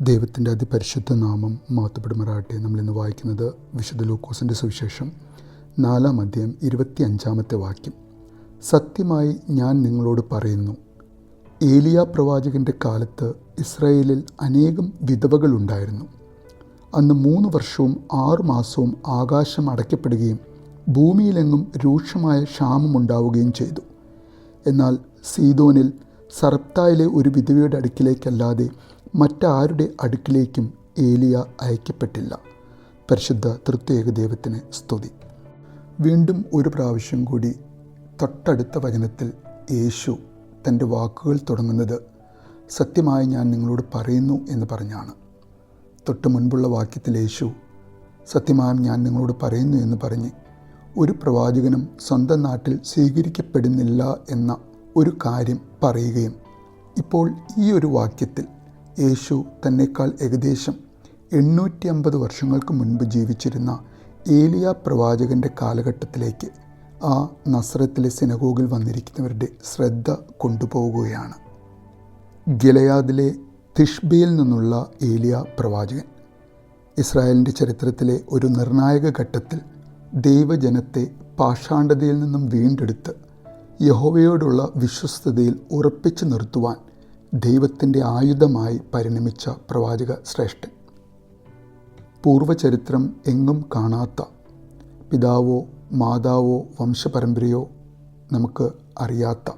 ദൈവത്തിന്റെ അതിപരിശുദ്ധ നാമം മാത്തുപ്പെടുമാറാട്ടെ നമ്മളിന്ന് വായിക്കുന്നത് വിശുദ്ധ ലൂക്കോസിന്റെ സുവിശേഷം നാലാം അധ്യായം ഇരുപത്തി അഞ്ചാമത്തെ വാക്യം. സത്യമായി ഞാൻ നിങ്ങളോട് പറയുന്നു ഏലിയ പ്രവാചകന്റെ കാലത്ത് ഇസ്രയേലിൽ അനേകം വിധവകളുണ്ടായിരുന്നു അന്ന് മൂന്ന് വർഷവും ആറു മാസവും ആകാശം അടയ്ക്കപ്പെടുകയും ഭൂമിയിലെങ്ങും രൂക്ഷമായ ക്ഷാമമുണ്ടാവുകയും ചെയ്തു. എന്നാൽ സീതോനിൽ സർപ്തായിലെ ഒരു വിധവയുടെ അടുക്കിലേക്കല്ലാതെ മറ്റാരുടെ അടുക്കിലേക്കും ഏലിയ അയക്കപ്പെട്ടില്ല. പരിശുദ്ധ തൃത്യേക ദൈവത്തിന് സ്തുതി. വീണ്ടും ഒരു പ്രാവശ്യം കൂടി തൊട്ടടുത്ത വചനത്തിൽ യേശു തന്റെ വാക്കുകൾ തുടങ്ങുന്നത് സത്യമായി ഞാൻ നിങ്ങളോട് പറയുന്നു എന്ന് പറഞ്ഞാണ്. തൊട്ട് മുൻപുള്ള വാക്യത്തിൽ യേശു സത്യമായും ഞാൻ നിങ്ങളോട് പറയുന്നു എന്ന് പറഞ്ഞ് ഒരു പ്രവാചകനും സ്വന്തം നാട്ടിൽ സ്വീകരിക്കപ്പെടുന്നില്ല എന്ന ഒരു കാര്യം പറയുകയും ഇപ്പോൾ ഈ ഒരു വാക്യത്തിൽ യേശു തന്നെക്കാൾ ഏകദേശം എണ്ണൂറ്റി അമ്പത് വർഷങ്ങൾക്ക് മുൻപ് ജീവിച്ചിരുന്ന ഏലിയ പ്രവാചകന്റെ കാലഘട്ടത്തിലേക്ക് ആ നസ്രത്തിലെ സിനഗോഗിൽ വന്നിരിക്കുന്നവരുടെ ശ്രദ്ധ കൊണ്ടുപോവുകയാണ്. ഗിലയാദിലെ തിഷ്ബിയിൽ നിന്നുള്ള ഏലിയ പ്രവാചകൻ. ഇസ്രായേലിന്റെ ചരിത്രത്തിലെ ഒരു നിർണായക ഘട്ടത്തിൽ ദൈവജനത്തെ പാഷാണ്ഡതയിൽ നിന്നും വീണ്ടെടുത്ത് യഹോവയോടുള്ള വിശ്വസ്തതയിൽ ഉറപ്പിച്ചു നിർത്തുവാൻ ദൈവത്തിന്റെ ആയുധമായി പരിണമിച്ച പ്രവാചക ശ്രേഷ്ഠൻ. പൂർവചരിത്രം എങ്ങും കാണാത്ത പിതാവോ മാതാവോ വംശപരമ്പരയോ നമുക്ക് അറിയാത്ത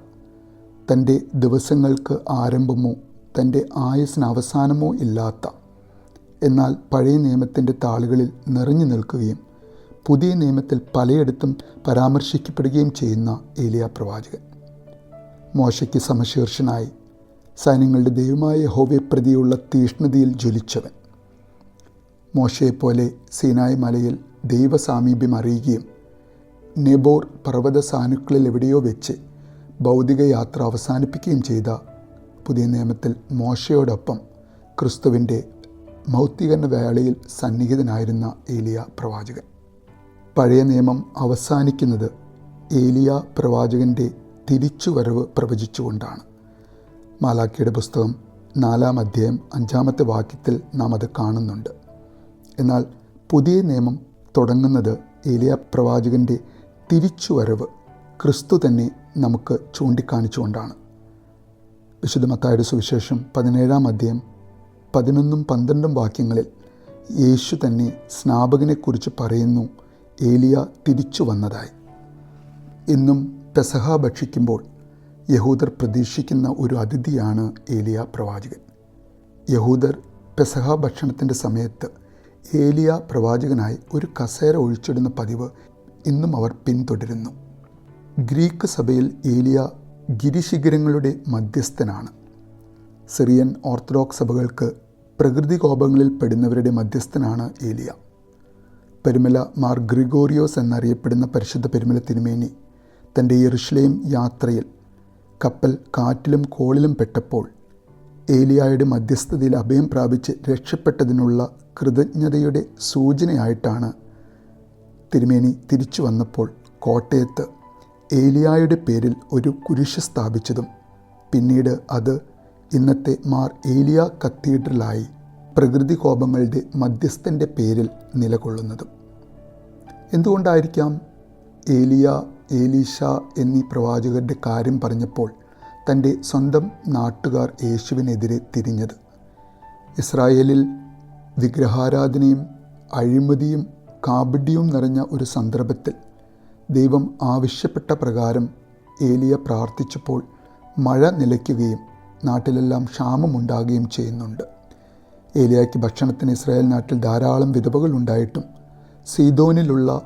തന്റെ ദിവസങ്ങൾക്ക് ആരംഭമോ തന്റെ ആയുസിന് അവസാനമോ ഇല്ലാത്ത എന്നാൽ പഴയ നിയമത്തിന്റെ താളുകളിൽ നിറഞ്ഞു നിൽക്കുകയും പുതിയ നിയമത്തിൽ പലയിടത്തും പരാമർശിക്കപ്പെടുകയും ചെയ്യുന്ന ഏലിയ പ്രവാചകൻ. മോശയ്ക്ക് സമശീർഷനായി സൈന്യങ്ങളുടെ ദൈവമായ യഹോവയെ പ്രതിയുള്ള തീഷ്ണതയിൽ ജ്വലിച്ചവൻ. മോശയെപ്പോലെ സീനായ് മലയിൽ ദൈവസാമീപ്യം അറിയുകയും നെബോർ പർവത സാനുക്കളിൽ എവിടെയോ വെച്ച് ഭൗതിക യാത്ര അവസാനിപ്പിക്കുകയും ചെയ്ത പുതിയ നിയമത്തിൽ മോശയോടൊപ്പം ക്രിസ്തുവിന്റെ മൗത്തികരണ വേളയിൽ സന്നിഹിതനായിരുന്ന ഏലിയ പ്രവാചകൻ. പഴയ നിയമം അവസാനിക്കുന്നത് ഏലിയ പ്രവാചകന്റെ തിരിച്ചുവരവ് പ്രവചിച്ചുകൊണ്ടാണ്. മാലാക്കിയുടെ പുസ്തകം നാലാം അധ്യായം അഞ്ചാമത്തെ വാക്യത്തിൽ നാം അത് കാണുന്നുണ്ട്. എന്നാൽ പുതിയ നിയമം തുടങ്ങുന്നത് ഏലിയ പ്രവാചകന്റെ തിരിച്ചുവരവ് ക്രിസ്തു തന്നെ നമുക്ക് ചൂണ്ടിക്കാണിച്ചുകൊണ്ടാണ്. വിശുദ്ധ മത്തായുടെ സുവിശേഷം പതിനേഴാം അധ്യായം പതിനൊന്നും പന്ത്രണ്ടും വാക്യങ്ങളിൽ യേശു തന്നെ സ്നാപകനെക്കുറിച്ച് പറയുന്നു ഏലിയ തിരിച്ചു വന്നതായി ഇന്നും പെസഹ ഭക്ഷിക്കുമ്പോൾ യഹൂദർ പ്രതീക്ഷിക്കുന്ന ഒരു അതിഥിയാണ് ഏലിയ പ്രവാചകൻ. യഹൂദർ പെസഹ ഭക്ഷണത്തിന്റെ സമയത്ത് ഏലിയ പ്രവാചകനായി ഒരു കസേര ഒഴിച്ചിടുന്ന പതിവ് ഇന്നും അവർ പിന്തുടരുന്നു. ഗ്രീക്ക് സഭയിൽ ഏലിയ ഗിരിശിഖിരങ്ങളുടെ മധ്യസ്ഥനാണ്. സിറിയൻ ഓർത്തഡോക്സ് സഭകൾക്ക് പ്രകൃതി കോപങ്ങളിൽ പെടുന്നവരുടെ മധ്യസ്ഥനാണ് ഏലിയ. പെരുമല മാർ ഗ്രിഗോറിയോസ് എന്നറിയപ്പെടുന്ന പരിശുദ്ധ പെരുമല തിരുമേനി തന്റെ യെറുഷലേം യാത്രയിൽ കപ്പൽ കാറ്റിലും കോളിലും പെട്ടപ്പോൾ ഏലിയായുടെ മധ്യസ്ഥതയിൽ അഭയം പ്രാപിച്ച് രക്ഷപ്പെട്ടതിനുള്ള കൃതജ്ഞതയുടെ സൂചനയായിട്ടാണ് തിരുമേനി തിരിച്ചു വന്നപ്പോൾ കോട്ടയത്ത് ഏലിയായുടെ പേരിൽ ഒരു കുരിശ് സ്ഥാപിച്ചതും പിന്നീട് അത് ഇന്നത്തെ മാർ ഏലിയ കത്തീഡ്രലായി പ്രകൃതി കോപങ്ങളുടെ മധ്യസ്ഥന്റെ പേരിൽ നിലകൊള്ളുന്നതും. എന്തുകൊണ്ടായിരിക്കാം ഏലിയ ഏലീഷ എന്നീ പ്രവാചകരുടെ കാര്യം പറഞ്ഞപ്പോൾ തന്റെ സ്വന്തം നാട്ടുകാർ യേശുവിനെതിരെ തിരിഞ്ഞത്. ഇസ്രായേലിൽ വിഗ്രഹാരാധനയും അഴിമതിയും കാബഡിയും നിറഞ്ഞ ഒരു സന്ദർഭത്തിൽ ദൈവം ആവശ്യപ്പെട്ട പ്രകാരം ഏലിയ പ്രാർത്ഥിച്ചപ്പോൾ മഴ നിലയ്ക്കുകയും നാട്ടിലെല്ലാം ക്ഷാമമുണ്ടാകുകയും ചെയ്യുന്നുണ്ട്. ഏലിയയ്ക്ക് ഭക്ഷണത്തിന് ഇസ്രായേൽ നാട്ടിൽ ധാരാളം വിധവകൾ ഉണ്ടായിട്ടും സീതോനിലുള്ള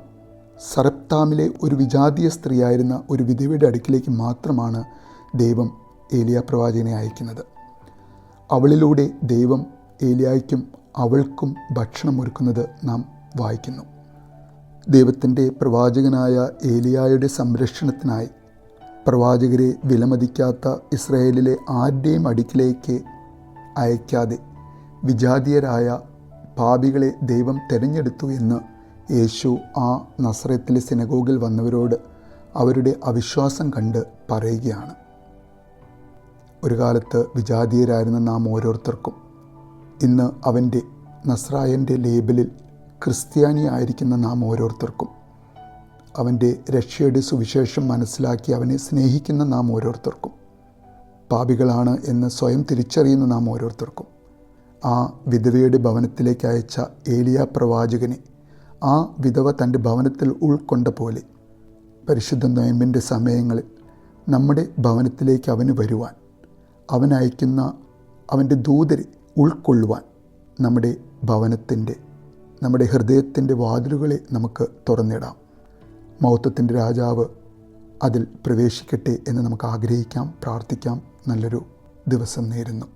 സറപ്താമിലെ ഒരു വിജാതീയ സ്ത്രീയായിരുന്ന ഒരു വിധവയുടെ അടുക്കിലേക്ക് മാത്രമാണ് ദൈവം ഏലിയ പ്രവാചകനെ അയക്കുന്നത്. അവളിലൂടെ ദൈവം ഏലിയായ്ക്കും അവൾക്കും ഭക്ഷണം ഒരുക്കുന്നത് നാം വായിക്കുന്നു. ദൈവത്തിന്റെ പ്രവാചകനായ ഏലിയായുടെ സംരക്ഷണത്തിനായി പ്രവാചകരെ വിലമതിക്കാത്ത ഇസ്രയേലിലെ ആരുടെയും അടുക്കിലേക്ക് അയക്കാതെ വിജാതീയരായ പാപികളെ ദൈവം തിരഞ്ഞെടുത്തു എന്ന് യേശു ആ നസ്രത്തിലെ സിനഗോഗിൽ വന്നവരോട് അവരുടെ അവിശ്വാസം കണ്ട് പറയുകയാണ്. ഒരു കാലത്ത് വിജാതീയരായിരുന്ന നാം ഓരോരുത്തർക്കും ഇന്ന് അവന്റെ നസ്രായന്റെ ലേബലിൽ ക്രിസ്ത്യാനി ആയിരിക്കുന്ന നാം ഓരോരുത്തർക്കും അവന്റെ രക്ഷയുടെ സുവിശേഷം മനസ്സിലാക്കി അവനെ സ്നേഹിക്കുന്ന നാം ഓരോരുത്തർക്കും പാപികളാണ് എന്ന് സ്വയം തിരിച്ചറിയുന്ന നാം ഓരോരുത്തർക്കും ആ വിധവയുടെ ഭവനത്തിലേക്ക് അയച്ച ഏലിയ പ്രവാചകനെ ആ വിധവ തന്റെ ഭവനത്തിൽ ഉൾക്കൊണ്ട പോലെ പരിശുദ്ധ നോയമ്പിന്റെ സമയങ്ങളിൽ നമ്മുടെ ഭവനത്തിലേക്ക് അവന് വരുവാൻ അവൻ അയക്കുന്ന അവന്റെ ദൂതരെ ഉൾക്കൊള്ളുവാൻ നമ്മുടെ ഭവനത്തിന്റെ നമ്മുടെ ഹൃദയത്തിന്റെ വാതിലുകളെ നമുക്ക് തുറന്നിടാം. മൗത്വത്തിന്റെ രാജാവ് അതിൽ പ്രവേശിക്കട്ടെ എന്ന് നമുക്ക് ആഗ്രഹിക്കാം പ്രാർത്ഥിക്കാം. നല്ലൊരു ദിവസം നേരുന്നു.